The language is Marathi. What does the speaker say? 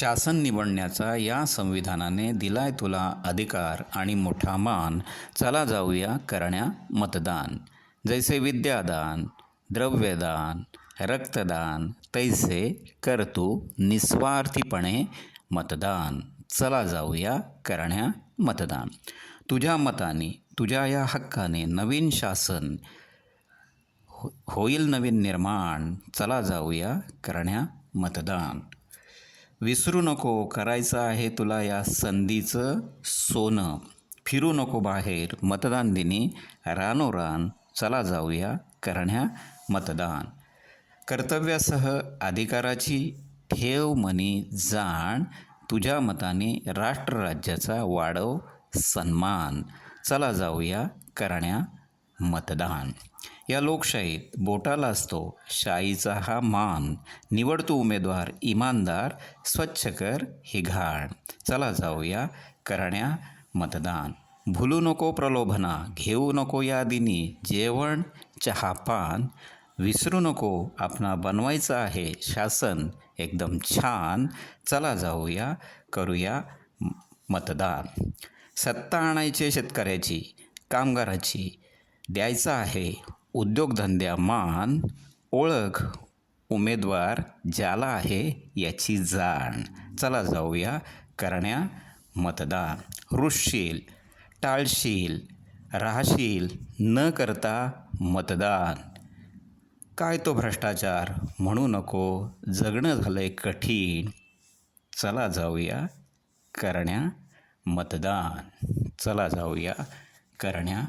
शासन निवडण्याचा या संविधानाने दिलाय तुला अधिकार आणि मोठा मान. चला जाऊया करण्या मतदान. जैसे विद्यादान द्रव्यदान रक्तदान तैसे करतो निस्वार्थीपणे मतदान. चला जाऊया करण्या मतदान. तुझ्या मताने तुझ्या या हक्काने नवीन शासन हो होईल नवीन निर्माण. चला जाऊया करण्या मतदान. विसरू नको करायचं आहे तुला या संधीचं सोनं. फिरू नको बाहेर मतदान दिनी. रानोरान चला जाऊया करण्या मतदान. कर्तव्यासह अधिकाराची ठेव मनी जाण तुझ्या मताने राष्ट्रराज्याचा वाढव सन्मान. चला जाऊया करण्या मतदान. या लोकशाहीत बोटाला असतो शाईचा हा मान. निवडतो उमेदवार इमानदार स्वच्छ कर ही घाण. चला जाऊया करण्या मतदान. भुलू नको प्रलोभना घेऊ नको या दिनी जेवण चहापान विसरू नको आपणा बनवायचं आहे शासन. एकदम छान. चला जाऊया करूया मतदान. सत्ता आणायची शेतकऱ्याची कामगाराची. द्यायचा आहे. उद्योगधंद्या मान ओळख उमेदवार ज्याला आहे याची जाण. चला जाऊया करण्या मतदान. रुसशील टाळशील राहशील न करता मतदान. काय तो भ्रष्टाचार? म्हणू नको जगणं झालंय कठीण. चला जाऊया करण्या मतदान. चला जाऊया करण्या